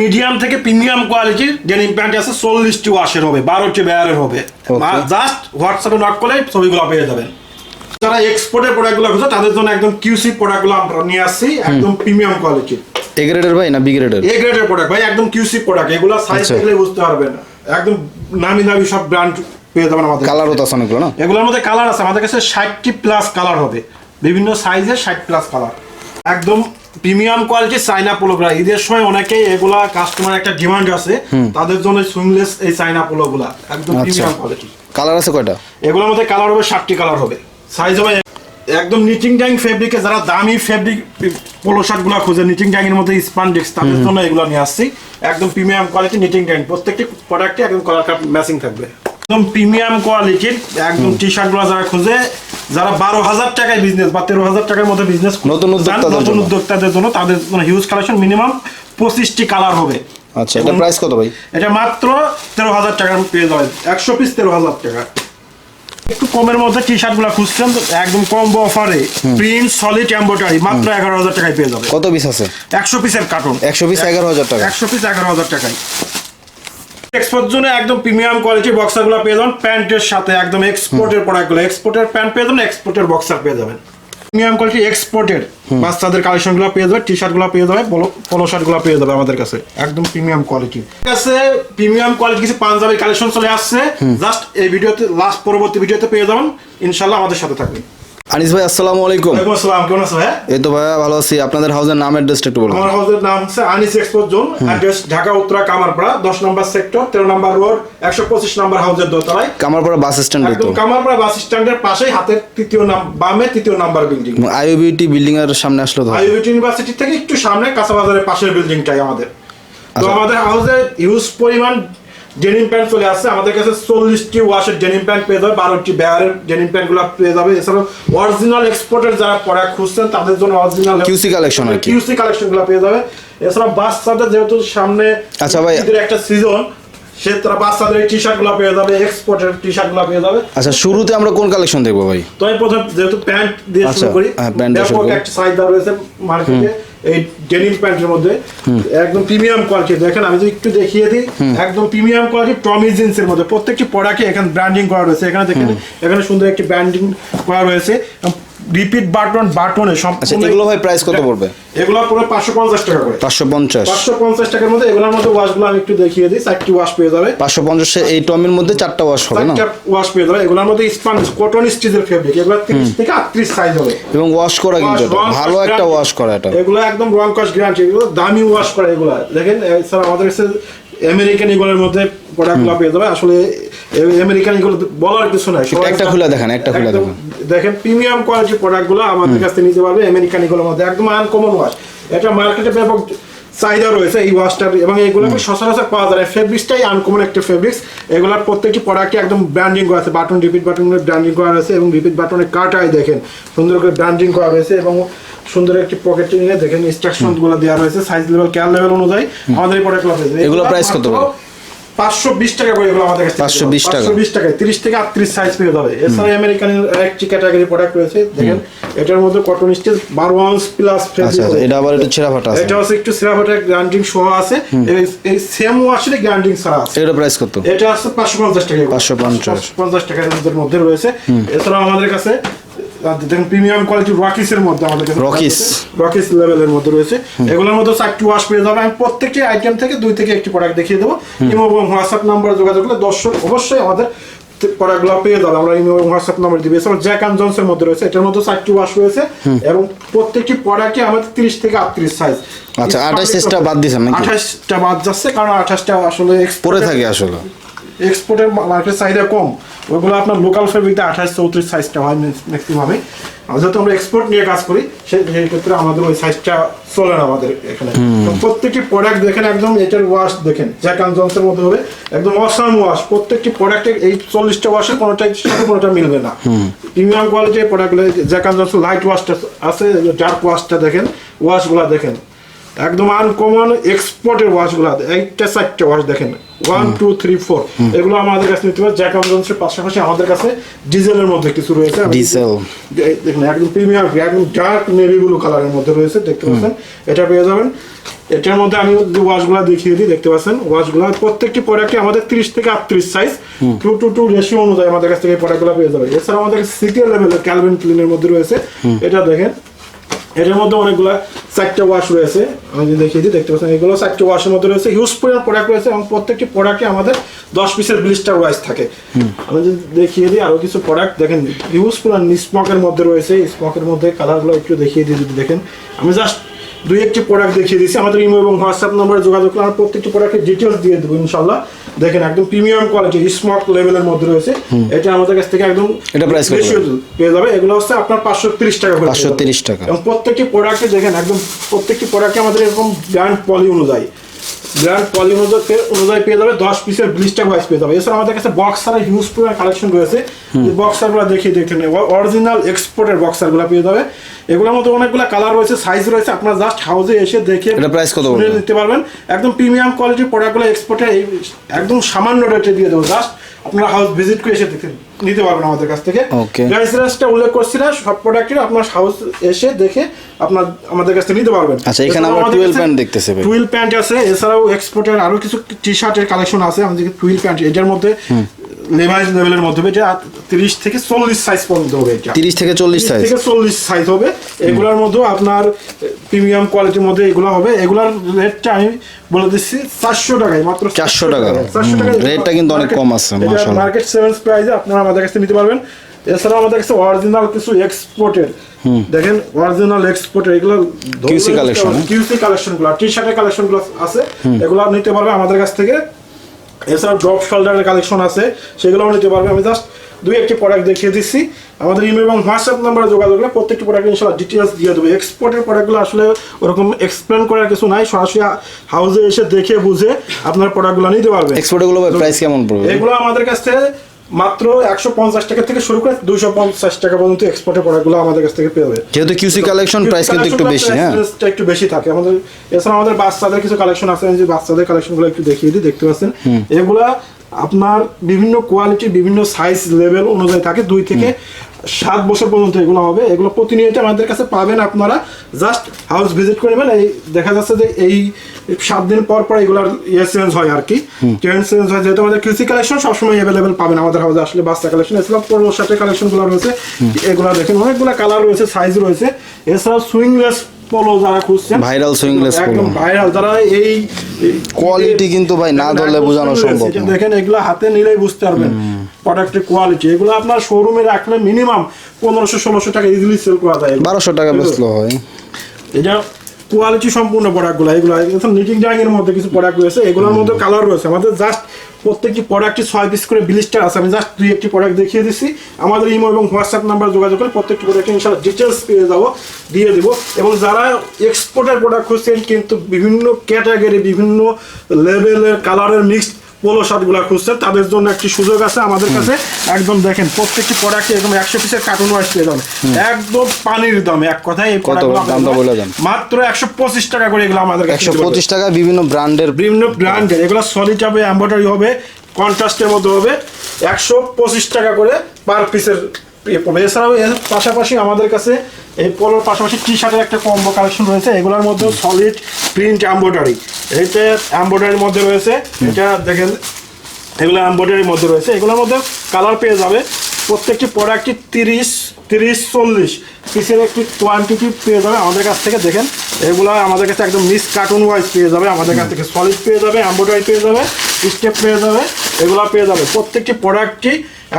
Medium থেকে premium কোয়ালিটির denim pant আছে চল্লিশটি ওয়াশের হবে বারোটি বেয়ারের হবে। জাস্ট হোয়াটসঅ্যাপে নক করলে ছবিগুলো পেয়ে যাবেন। যারা এক্সপোর্টের প্রোডাক্টগুলো খুঁজছে তাদের জন্য একদম কিউসি প্রোডাক্টগুলো আমরা নিয়ে আসছি একদম প্রিমিয়াম কোয়ালিটির এ গ্রেডের ভাই না বি গ্রেডের এ গ্রেডের প্রোডাক্ট ভাই একদম কিউসি প্রোডাক্ট এগুলো সাইজ আচ্ছা। দেখলে বুঝতে পারবেন। একদম নামি দামি সব ব্র্যান্ড পেয়ে যাবেন আমাদের কালারও তো আছে অনেকগুলো না? এগুলোর মধ্যে কালার আছে। আমাদের কাছে ষাটটি প্লাস কালার হবে। বিভিন্ন সাইজের ষাট প্লাস কালার একদম প্রিমিয়াম কোয়ালিটি চাইনা পোলোগুলা ঈদের সময় অনেকেই এগুলা কাস্টমার একটা ডিমান্ড আছে তাদের জন্য সুইংলেস এই চাইনা পোলোগুলা একদম আচ্ছা। প্রিমিয়াম কোয়ালিটি কালার আছে কয়টা? এগুলোর মধ্যে কালার হবে ষাটটি কালার হবে। সাইজ হবে একদম নিটিং ট্যাং ফেব্রিকে যারা দামি ফেব্রিক পোলো শার্টগুলো খুঁজে নিটিং ট্যাং এর মধ্যে স্পান্ডেক্স তাদের জন্য এগুলো নিয়ে আসছি। একদম প্রিমিয়াম কোয়ালিটি নিটিং ট্যাং প্রত্যেকটি প্রোডাক্টে একদম কালার কাপ ম্যাচিং থাকবে। একদম প্রিমিয়াম কোয়ালিটির একদম টি শার্টগুলো যারা খুঁজে যারা বারো হাজার টাকায় বিজনেস বা তেরো হাজার টাকার মধ্যে বিজনেস নতুন নতুন উদ্যোক্তাদের জন্য তাদের জন্য হিউজ কালেকশন মিনিমাম পঁচিশটি কালার হবে। আচ্ছা এটা প্রাইস কত ভাই? এটা মাত্র তেরো হাজার টাকার পেয়ে যাবে একশো পিস তেরো হাজার টাকা। একটু কমের মধ্যে টি শার্টগুলা খুঁজছেন একদম কম্বো অফারে প্রিন্ট সলিড এম্বোটারি মাত্র এগারো হাজার টাকায় পেয়ে যাবে কত পিস আছে? একশো পিসের কার্টুন একশো পিস এগারো হাজার টাকা। একশো পিস এগারো হাজার টাকায়। এক্সপোর্ট জন্য একদম প্রিমিয়াম কোয়ালিটির বক্সারগুলো পেয়ে যাবেন। প্যান্টের সাথে একদম এক্সপোর্টের প্রোডাক্টগুলো এক্সপোর্টের প্যান্ট পেয়ে যাবেন এক্সপোর্টের বক্সার পেয়ে যাবেন। প্রিমিয়াম কোয়ালিটি এক্সপোর্টের বাচ্চাদের কালেকশনগুলো পেয়ে যাবে টি শার্টগুলো পেয়ে যাবে পলো শার্টগুলো পেয়ে যাবে আমাদের কাছে। একদম প্রিমিয়াম কোয়ালিটি কাছে প্রিমিয়াম কোয়ালিটি কিছু পাঞ্জাবি কালেকশন চলে আসছে। জাস্ট এই ভিডিওতে লাস্ট পরবর্তী ভিডিওতে পেয়ে যাবেন। ইনশাল্লাহ আমাদের সাথে থাকবেন। আনিস ভাই আসসালামু আলাইকুম। ওয়ালাইকুম আসসালাম কেমন আছো ভাই এই তো ভাইয়া ভালো আছি। আপনাদের হাউসের নাম অ্যাড্রেসটা একটু বলুন। আমার হাউসের নাম হচ্ছে Anis export zone address Dhaka Uttara Kamarpara দশ নম্বর সেক্টর তেরো নম্বর রোড একশো পঁচিশ নম্বর হাউসের দোতলায়। কামারপাড়া বাস স্ট্যান্ড একদম কামারপাড়া বাস স্ট্যান্ডের পাশেই হাতের তৃতীয় নাম বামে তৃতীয় নাম্বার বিল্ডিং আইওবিটি বিল্ডিং এর সামনে আসলো তো। আইউবিটি ইউনিভার্সিটি থেকে একটু সামনে কাঁচা বাজারের পাশের বিল্ডিংটাই আমাদের। তো আচ্ছা। আমাদের হাউসে হিউজ পরিমাণ ডেনিম প্যান্ট চলে আসছে আমাদের কাছে চল্লিশটি ওয়াশের ডেনিম প্যান্ট পেয়ে যাবে বারোটি বেয়ারের ডেনিম প্যান্টগুলো পেয়ে যাবে এছাড়াও অরিজিনাল এক্সপোর্টের যারা প্রোডাক্ট খুঁজছেন তাদের জন্য অরিজিনাল। কিউসি কালেকশনগুলো পেয়ে যাবে এছাড়াও বাচ্চাদের যেহেতু সামনে আচ্ছা ভাই। একটা সিজন সে তারা বাচ্চাদের টি শার্টগুলো পেয়ে যাবে এক্সপোর্টের টি শার্টগুলো পেয়ে যাবে আচ্ছা শুরুতে আমরা কোন কালেকশন দেখব ভাই তো আমি প্রথম যেহেতু প্যান্ট দিয়ে আচ্ছা, শুরু করি হ্যাঁ, প্যান্ট দিয়ে শুরু করি। একটা চাহিদা রয়েছে মার্কেটে এই ডেনিম প্যান্টের মধ্যে। একদম প্রিমিয়াম কোয়ালিটি দেখেন আমি যদি একটু দেখিয়ে দিই একদম প্রিমিয়াম কোয়ালিটি টমি জিন্সের মধ্যে। প্রত্যেকটি প্রোডাক্টে এখানে ব্র্যান্ডিং করা রয়েছে। এখানে দেখেন এখানে সুন্দর একটি ব্র্যান্ডিং করা রয়েছে। রিপিট বাটন বাটনে আচ্ছা সম্পূর্ণ এগুলো ভাই প্রাইস কত পড়বে? এগুলো পুরো পাঁচশো পঞ্চাশ টাকা করে। পাঁচশো পঞ্চাশ। পাঁচশো পঞ্চাশ টাকার মধ্যে এগুলোর মধ্যে ওয়াশগুলো আমি একটু দেখিয়ে দিই চারটি ওয়াশ পেয়ে যাবে। পাঁচশো পঞ্চাশে এই টমের মধ্যে চারটা ওয়াশ হবে না? চারটা ওয়াশ পেয়ে যাবে এগুলোর মধ্যে স্পঞ্জ কটন স্টিচের ফেব্রিক এগুলো তিরিশ থেকে আটত্রিশ সাইজ হবে। এবং ওয়াশ করা কিন্তু ভালো একটা ওয়াশ করা এটা। এগুলো একদম রং কস্ট গ্যারান্টি এগুলো দামি ওয়াশ করা এগুলো। দেখেন স্যার আমাদের কাছে আমেরিকান ইগলের মধ্যে প্রোডাক্টগুলো পেয়ে যাবে আসলে আমেরিকান ইগল বলার কিছু নাই। একটা খুলে দেখান, একটা খুলে দেখান। দেখেন প্রিমিয়াম কোয়ালিটির প্রোডাক্টগুলো আমাদের কাছ থেকে নিতে পারবে আমেরিকান ইগলের মধ্যে। একদম আনকমন ওয়াশ এটা মার্কেটে ব্যাপক চাহিদা রয়েছে এই ওয়াশটার এবং এগুলোকে সচরাচর পাওয়া যায় ফেব্রিক্সটাই আনকমন একটা ফেব্রিক্স এগুলোর প্রত্যেকটি প্রোডাক্টে একদম ব্র্যান্ডিং করা আছে। বাটন রিপিট বাটন ব্র্যান্ডিং করা রয়েছে এবং রিপিট বাটনের কাটাই দেখেন। সুন্দর করে ব্র্যান্ডিং করা রয়েছে এবং সুন্দর একটি পকেট নিয়ে দেখেন ইনস্ট্রাকশনগুলো দেওয়া রয়েছে। সাইজ লেভেল কেয়ার লেভেল অনুযায়ী আমাদের এই প্রোডাক্ট পেয়েছে এগুলো প্রাইস কত করে? পাঁচশো বিশ টাকা করে এগুলো আমাদের কাছে 520 টাকা। বিশ টাকায় তিরিশ থেকে আটত্রিশ সাইজ পেয়ে যাবে। এছাড়া আমেরিকান একটি ক্যাটাগরি প্রোডাক্ট রয়েছে দেখেন এটার মধ্যে কটন স্টিচ বারো আউন্স প্লাস আচ্ছা এটা আবার একটু ছেঁড়া ফাটা আছে। এটা হচ্ছে একটু সিরাফাটের গ্রান্ডিং সহ আছে। এই- সেম ওয়াশের গ্রান্ডিং ছাড়া আছে। এটা প্রাইস কত? এটা আছে পাঁচশো পঞ্চাশ টাকা 550 পঞ্চাশ। টাকার মধ্যে রয়েছে। এছাড়াও আমাদের কাছে দেখেন প্রিমিয়াম কোয়ালিটি রকিসের মধ্যে আমাদের কাছে Rockies। রকিস লেভেলের মধ্যে রয়েছে। এগুলোর মধ্যে চারটি ওয়াশ পেয়ে যাবে আমি প্রত্যেকটি আইটেম থেকে দুই থেকে একটি প্রোডাক্ট দেখিয়ে দেবো। ইমো এবং হোয়াটসঅ্যাপ নাম্বারে যোগাযোগ করলে দর্শক অবশ্যই আমাদের প্রোডাক্টগুলো পেয়ে যাবে। আমরা ইমো এবং হোয়াটসঅ্যাপ নাম্বার দিবে। এছাড়া জ্যাক অ্যান্ড জনসের মধ্যে রয়েছে। এটার মধ্যে চারটি ওয়াশ রয়েছে। এবং প্রত্যেকটি প্রোডাক্টে আমাদের তিরিশ থেকে আটত্রিশ সাইজ আচ্ছা, 28 size টা বাদ দিয়েছেন? আঠাশটা বাদ যাচ্ছে কারণ আঠাশটা আসলে পরে থাকে আসলে। এক্সপোর্টের মার্কেট চাহিদা কম। ওইগুলো আপনার লোকাল ফেব্রিকতে আঠাশ চৌত্রিশ সাইজটা হয় ম্যাক্সিমামে যেহেতু আমরা এক্সপোর্ট নিয়ে কাজ করি সেই ক্ষেত্রে আমাদের ওই সাইজটা চলে না আমাদের এখানে। প্রত্যেকটি প্রোডাক্ট দেখেন একদম এটার ওয়াশ দেখেন জ্যাক অ্যান্ড জনসের মধ্যে হবে একদম অসাম ওয়াশ প্রত্যেকটি প্রোডাক্টের এই চল্লিশটা ওয়াশের কোনোটাই সাথে কোনোটা মিলবে না। প্রিমিয়াম কোয়ালিটির প্রোডাক্টগুলো জ্যাক অ্যান্ড লাইট ওয়াশটা আছে ডার্ক ওয়াশটা দেখেন ওয়াশগুলো দেখেন। একদম আনকমন এক্সপোর্টের ওয়াশগুলো এইটা চারটে ওয়াশ দেখেন। ওয়ান টু থ্রি ফোর এগুলো আমাদের কাছে নিতে পারে জ্যাক আমজন্সের পাশাপাশি আমাদের কাছে ডিজেলের মধ্যে কিছু রয়েছে। ডিজেল দেখুন একদম প্রিমিয়াম একদম ডার্ক নেভি ব্লু কালারের মধ্যে রয়েছে দেখতে পাচ্ছেন? এটা পেয়ে যাবেন। এটার মধ্যে আমি যে ওয়াশগুলো দেখিয়ে দিই দেখতে পাচ্ছেন? ওয়াশগুলো প্রত্যেকটি প্রোডাক্টে আমাদের ত্রিশ থেকে আটত্রিশ size two two two ratio অনুযায়ী আমাদের কাছ থেকে প্রোডাক্টগুলো পেয়ে যাবে এছাড়া আমাদের সিটিএল লেভেলের ক্যালভিন ক্লিনের মধ্যে রয়েছে। এটা দেখেন এটার মধ্যে অনেকগুলা চারটে ওয়াশ রয়েছে। আমি যদি দেখিয়ে দিই দেখতে পাচ্ছেন এগুলো চারটে ওয়াশের মধ্যে রয়েছে। হিউজ পরিমাণ প্রোডাক্ট রয়েছে এবং প্রত্যেকটি প্রোডাক্টে আমাদের দশ পিসের ব্লিস্টার ওয়াইজ থাকে। আমি যদি দেখিয়ে দিই আরও কিছু প্রোডাক্ট দেখেন হিউজ পরিমাণ স্মকের মধ্যে রয়েছে। স্মকের মধ্যে কালারগুলো একটু দেখিয়ে দিই যদি দেখেন। আমি জাস্ট দুই একটি প্রোডাক্ট দেখিয়ে দিচ্ছি আমাদের ইমো এবং হোয়াটসঅ্যাপ নম্বরে যোগাযোগ করে আমরা প্রত্যেকটি প্রোডাক্টের ডিটেলস দিয়ে দেবো ইনশাল্লাহ দেখেন একদম প্রিমিয়াম কোয়ালিটি স্মার্ট লেভেলের মধ্যে রয়েছে। এটা আমাদের কাছ থেকে একদম এটা প্রাইস? পেয়ে যাবে। এগুলো হচ্ছে আপনার পাঁচশো তিরিশ টাকা করে পেয়ে 530 টাকা। এবং প্রত্যেকটি প্রোডাক্টে দেখেন একদম প্রত্যেকটি প্রোডাক্টে আমাদের এরকম ব্র্যান্ড পলি অনুযায়ী। ব্র্যান্ড পলি অনুযায়ী অনুযায়ী পেয়ে যাবে দশ পিসের ব্লিস্টার ওয়াইজ পেয়ে যাবে। এছাড়া আমাদের কাছে বক্সার হিউজ পরিমাণ কালেকশন রয়েছে। বক্সারগুলো দেখিয়ে দেখে নেই। অরিজিনাল এক্সপোর্টের বক্সারগুলো পেয়ে যাবে। এগুলোর মধ্যে অনেকগুলো কালার রয়েছে সাইজ রয়েছে। আপনার জাস্ট হাউসে এসে দেখে প্রাইস কত নিতে পারবেন। একদম প্রিমিয়াম কোয়ালিটির প্রোডাক্টগুলো এক্সপোর্টে একদম সামান্য রেটে দিয়ে দেবো। জাস্ট আপনারা হাউস ভিজিট করে এসে দেখে নিতে পারবেন আমাদের কাছ থেকে. প্রাইস রেঞ্জটা উল্লেখ করছি না সব প্রোডাক্টের আপনার হাউস এসে দেখে আপনার আমাদের কাছ থেকে নিতে পারবেন। আচ্ছা, এখানে আবার 12 প্যান্ট দেখতেছি। টুইল প্যান্ট আছে এছাড়াও এক্সপোর্টের আরও কিছু টি শার্টের কালেকশন আছে আমাদের টুইল প্যান্ট এটার মধ্যে লেভাইজ লেভেলের মধ্যে এটা তিরিশ থেকে চল্লিশ সাইজ পর্যন্ত হবে এটা। 30 থেকে 40 সাইজ থেকে চল্লিশ সাইজ হবে। এগুলোর মধ্যেও আপনার প্রিমিয়াম কোয়ালিটির মধ্যে এগুলো হবে। এগুলার রেটটা আমি বলে দিচ্ছি চারশো টাকায় মাত্র 400 টাকা। চারশো টাকা রেটটা কিন্তু অনেক কম আছে, মার্কেট সেভেন্স প্রাইসে আপনারা আমাদের কাছে নিতে পারবেন। এছাড়াও আমাদের কাছে অরিজিনাল কিছু এক্সপোর্টের দেখেন অরিজিনাল এক্সপোর্টের এগুলো collection, হ্যাঁ? কিউসি কালেকশনগুলো টি শার্টের কালেকশনগুলো আছে। এগুলো নিতে পারবে আমাদের কাছ থেকে। এছাড়া ড্রপ শোল্ডারের কালেকশন আছে সেগুলোও নিতে পারবে। আমি জাস্ট দুই একটি প্রোডাক্ট দেখিয়ে দিচ্ছি আমাদের ইমেল এবং হোয়াটসঅ্যাপ নাম্বারে যোগাযোগ করলে প্রত্যেকটি প্রোডাক্ট ইনশাল্লাহ ডিটেলস দিয়ে দেবো। এক্সপোর্টের প্রোডাক্টগুলো আসলে ওরকম এক্সপ্লেন করার কিছু নাই সরাসরি হাউসে এসে দেখে বুঝে আপনার প্রোডাক্টগুলো নিতে পারবে এক্সপোর্টগুলো প্রাইস কেমন পড়বে? এগুলো আমাদের কাছ মাত্র একশো পঞ্চাশ টাকা থেকে শুরু করে দুইশো পঞ্চাশ টাকা পর্যন্ত এক্সপোর্টের প্রোডাক্টগুলো আমাদের কাছ থেকে পেয়ে যাবে যেহেতু কিউসি কালেকশন প্রাইস কিন্তু একটু বেশি হ্যাঁ। একটু বেশি থাকে। আমাদের এছাড়া আমাদের বাচ্চাদের কিছু কালেকশন আছে যে বাচ্চাদের কালেকশনগুলো একটু দেখিয়ে দিই দেখতে পাচ্ছেন? এগুলা আপনার বিভিন্ন কোয়ালিটি বিভিন্ন সাইজ লেভেল অনুযায়ী থাকে। দুই থেকে সাত বছর পর্যন্ত এগুলো হবে। এগুলো প্রতিনিয়ত আমাদের কাছে পাবেন আপনারা। জাস্ট হাউস ভিজিট করে নেবেন। এই দেখা যাচ্ছে যে এই সাত দিন পর পর এগুলার ইয়ে চেঞ্জ হয় আর কি। ট্রেন্ড চেঞ্জ হয়। যেহেতু আমাদের কৃষি কালেকশন সবসময় অ্যাভেলেবেল পাবেন। আমাদের হাউসে আসলে বাচ্চা কালেকশন এছাড়া পনেরো শার্টের কালেকশনগুলো রয়েছে। এগুলো দেখেন অনেকগুলো কালার রয়েছে সাইজ রয়েছে। এছাড়াও সুইংলেস পলো যারা খুঁজছেন ভাইরাল swingless একদম ভাইরাল যারা এই কোয়ালিটি কিন্তু ভাই না ধরলে বোঝানো সম্ভব না। দেখেন এগুলো হাতে নিলেই বুঝতে পারবেন প্রোডাক্টের কোয়ালিটি এগুলো আপনার শোরুমে রাখলে মিনিমাম পনেরোশো ষোলোশো টাকা ইজিলি সেল করা যায়। বারোশো টাকা বেচলো হয় এটা কোয়ালিটি সম্পূর্ণ প্রোডাক্টগুলো এগুলো নিটিং ড্রাইং এর মধ্যে কিছু প্রোডাক্ট রয়েছে, এগুলোর মধ্যে কালার রয়েছে। আমাদের জাস্ট প্রত্যেকটি প্রোডাক্টে ছয় পিস করে ব্লিস্টার আছে। আমি জাস্ট দুই একটি প্রোডাক্ট দেখিয়ে দিচ্ছি আমাদের ইমো এবং হোয়াটসঅ্যাপ নাম্বার যোগাযোগ করে প্রত্যেকটি প্রোডাক্টে ইনশাল্লাহ ডিটেলস পেয়ে যাব, দিয়ে দিব। এবং যারা এক্সপোর্টের প্রোডাক্ট খুঁজছেন, কিন্তু বিভিন্ন ক্যাটাগরি বিভিন্ন লেভেলের কালারের মিক্সড পোলো শার্টগুলো খুঁজছেন তাদের জন্য একটি সুযোগ আছে আমাদের কাছে। একদম দেখেন প্রত্যেকটি প্রোডাক্টে একদম একশো পিসের কার্টুন ওয়াইজ পেয়ে যাবেন। একদম পানির দামে এক কথায় এই দামটা বলে দেন। মাত্র একশো পঁচিশ টাকা করে এগুলো আমাদের একশো পঁচিশ টাকা বিভিন্ন ব্র্যান্ডের। বিভিন্ন ব্র্যান্ডের এগুলো সলিড হবে এম্ব্রয়ডারি হবে কন্ট্রাস্টের মধ্যে হবে একশো পঁচিশ টাকা করে পার পিসের ইয়ে পড়বে এছাড়াও এর পাশাপাশি আমাদের কাছে এই পোলোর পাশাপাশি টি শার্টের একটা কম্বো কালেকশন রয়েছে। এগুলোর মধ্যে সলিড প্রিন্ট এম্ব্রয়ডারি এইটা এম্ব্রয়ডারির মধ্যে রয়েছে। এটা দেখেন এগুলো এম্ব্রয়ডারির মধ্যে রয়েছে। এগুলোর মধ্যে কালার পেয়ে যাবে। প্রত্যেকটি প্রোডাক্টই তিরিশ তিরিশ চল্লিশ পিসের একটি কোয়ান্টিটি পেয়ে যাবে আমাদের কাছ থেকে। দেখেন এগুলো আমাদের কাছে একদম মিস কার্টুন ওয়াইজ পেয়ে যাবে। আমাদের কাছ থেকে সলিড পেয়ে যাবে এম্ব্রয়ডারি পেয়ে যাবে স্টেপ পেয়ে যাবে। এগুলো পেয়ে যাবে। প্রত্যেকটি প্রোডাক্টটি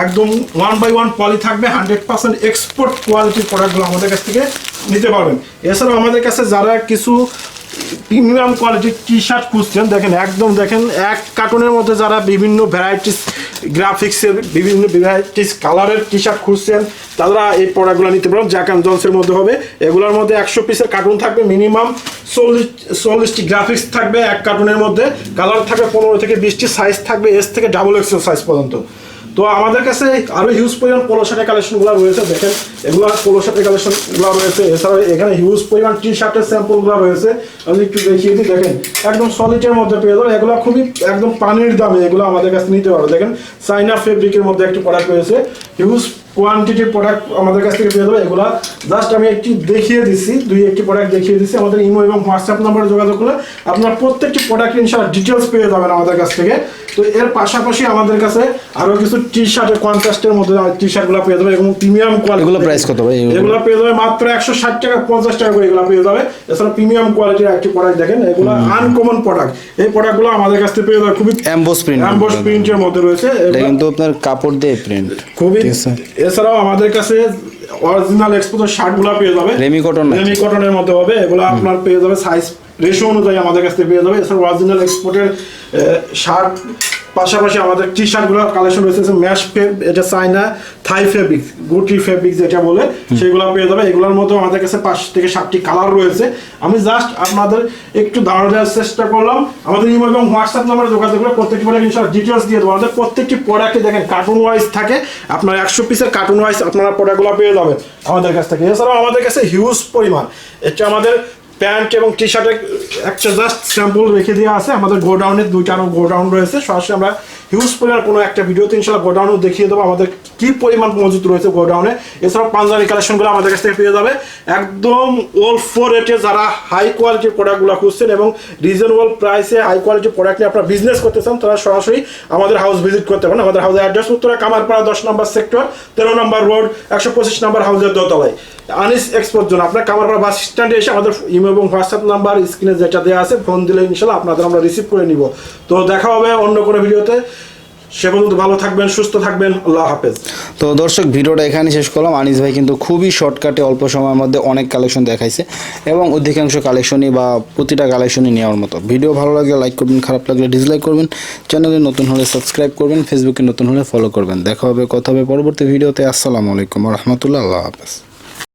একদম ওয়ান বাই ওয়ান পলি থাকবে হান্ড্রেড পার্সেন্ট এক্সপোর্ট কোয়ালিটির প্রোডাক্টগুলো আমাদের কাছ থেকে নিতে পারবেন। এছাড়াও আমাদের কাছে যারা কিছু প্রিমিয়াম কোয়ালিটির টি শার্ট খুঁজছেন, দেখেন, একদম দেখেন, এক কার্টুনের মধ্যে যারা বিভিন্ন ভ্যারাইটিস গ্রাফিক্সের বিভিন্ন ভ্যারাইটিস কালারের টি শার্ট খুঁজছেন। তারা এই প্রোডাক্টগুলো নিতে পারেন। জ্যাক অ্যান্ড জনসের মধ্যে হবে। এগুলোর মধ্যে একশো পিসের কার্টুন থাকবে মিনিমাম চল্লিশ, চল্লিশটি গ্রাফিক্স থাকবে এক কার্টুনের মধ্যে। কালার থাকবে পনেরো থেকে বিশটি সাইজ থাকবে। এস থেকে ডাবল এক্সেল সাইজ পর্যন্ত। তো আমাদের কাছে আরও হিউজ পরিমাণ পোলো শার্টের কালেকশনগুলো রয়েছে, দেখেন। এগুলো পোলো শার্টের কালেকশনগুলো রয়েছে। এছাড়া এখানে হিউজ পরিমাণ টি শার্টের স্যাম্পলগুলো রয়েছে। আমি একটু দেখিয়ে দিই, দেখেন, একদম সলিডের মধ্যে পেয়ে যাবেন। এগুলো খুবই একদম পানির দামে এগুলো আমাদের কাছে নিতে পারবে দেখেন চাইনা ফেব্রিকের মধ্যে একটি প্রোডাক্ট রয়েছে। হিউজ কোয়ান্টিটির প্রোডাক্ট আমাদের কাছ থেকে পেয়ে যাবে এগুলা। জাস্ট আমি একটি দেখিয়ে দিচ্ছি দুই একটি প্রোডাক্ট দেখিয়ে দিচ্ছি আমাদের ইমো এবং হোয়াটসঅ্যাপ নাম্বারে যোগাযোগ করলে আপনার প্রত্যেকটি প্রোডাক্ট ইনশাল্লাহ ডিটেলস পেয়ে যাবেন আমাদের কাছ থেকে। তো এর পাশাপাশি আমাদের কাছে আরও কিছু টি শার্টের কন্ট্রাস্টের মধ্যে টি শার্টগুলো পেয়ে যাবে এবং প্রিমিয়াম কোয়ালিটি এগুলো price কত ভাই? এগুলো? পেয়ে যাবে মাত্র একশো ষাট টাকা পঞ্চাশ টাকা করে এগুলো পেয়ে যাবে। এছাড়া প্রিমিয়াম কোয়ালিটির একটি প্রোডাক্ট দেখেন এগুলো আনকমন প্রোডাক্ট এই প্রোডাক্টগুলো আমাদের কাছ থেকে পেয়ে যাবে খুবই অ্যাম্বোস প্রিন্ট অ্যাম্বস প্রিন্টের মধ্যে। রয়েছে। এটা কিন্তু আপনার কাপড় দিয়ে প্রিন্ট খুবই। এছাড়াও আমাদের কাছে অরিজিনাল এক্সপোর্টের শার্টগুলো পেয়ে যাবে। রেমি কটন রেমি কটনের মধ্যে হবে এগুলো আপনার পেয়ে যাবে সাইজ রেশো অনুযায়ী আমাদের কাছ থেকে পেয়ে যাবে। এছাড়া অরিজিনাল এক্সপোর্টের শার্ট পাশাপাশি আমাদের টি শার্টগুলো কালেকশন রয়েছে ম্যাশ এটা চাইনা থাই ফেব্রিক গুটি ফেব্রিক যেটা বলে সেগুলো পেয়ে যাবে। এগুলোর মধ্যে আমাদের কাছে পাঁচ থেকে সাতটি কালার রয়েছে। আমি জাস্ট আপনাদের একটু ধারণা দেওয়ার চেষ্টা করলাম। আমাদের ইমো এবং হোয়াটসঅ্যাপ নাম্বারে যোগাযোগ করে প্রত্যেকটি প্রোডাক্ট ইনশাল্লাহ ডিটেলস দিয়ে দেবো। আমাদের প্রত্যেকটি প্রোডাক্টে দেখেন কার্টুন ওয়াইজ থাকে। আপনার একশো পিসের কার্টুন ওয়াইজ আপনারা প্রোডাক্টগুলো পেয়ে যাবেন। আমাদের কাছ থেকে। এছাড়াও আমাদের কাছে হিউজ পরিমাণ। এটা আমাদের প্যান্ট এবং টি শার্টের একটা জাস্ট স্যাম্পল রেখে দেওয়া আছে। আমাদের গোডাউনের দুইটা আরও গোডাউন রয়েছে। সরাসরি আমরা হিউজ পরিমাণ কোনো একটা ভিডিওতে ইনশাল্লাহ গোডাউনও দেখিয়ে দেবো। আমাদের কি পরিমাণ মজুত রয়েছে গোডাউনে এছাড়াও পাঞ্জাবি কালেকশনগুলো আমাদের কাছ থেকে পেয়ে যাবে। একদম ওল ফোর রেটে যারা হাই কোয়ালিটির প্রোডাক্টগুলো খুঁজছেন এবং রিজনেবল প্রাইসে হাই কোয়ালিটির প্রোডাক্ট নিয়ে আপনারা বিজনেস করতে চান, তারা সরাসরি আমাদের হাউস ভিজিট করতে পারেন। আমাদের হাউসের অ্যাড্রেস উত্তরা কামারপাড়া দশ নম্বর সেক্টর তেরো নম্বর রোড একশো পঁচিশ নম্বর হাউসের দোতলায়। আনিস এক্সপোর্ট জন্য আপনার কামারপাড়া বাস স্ট্যান্ডে এসে আমাদের ইমো এবং হোয়াটসঅ্যাপ নাম্বার স্ক্রিনে যেটা দেওয়া আছে ফোন দিলে ইনশাল্লাহ আপনাদের আমরা রিসিভ করে নিব। তো দেখা হবে অন্য কোনো ভিডিওতে। সে পর্যন্ত ভালো থাকবেন, সুস্থ থাকবেন, আল্লাহ হাফেজ। তো দর্শক, ভিডিওটা এখানে শেষ করলাম। আনিস ভাই কিন্তু খুবই শর্টকাটে অল্প সময়ের মধ্যে অনেক কালেকশন দেখাইছে এবং অধিকাংশ কালেকশনই বা প্রতিটা কালেকশনই নেওয়ার মতো। ভিডিও ভালো লাগলে লাইক করবেন, খারাপ লাগলে ডিসলাইক করবেন। চ্যানেলে নতুন হলে সাবস্ক্রাইব করবেন ফেসবুকে নতুন হলে ফলো করবেন। দেখা হবে, কথা হবে পরবর্তী ভিডিওতে। আসসালামু আলাইকুম রহমতুল্লাহ, আল্লাহ হাফেজ।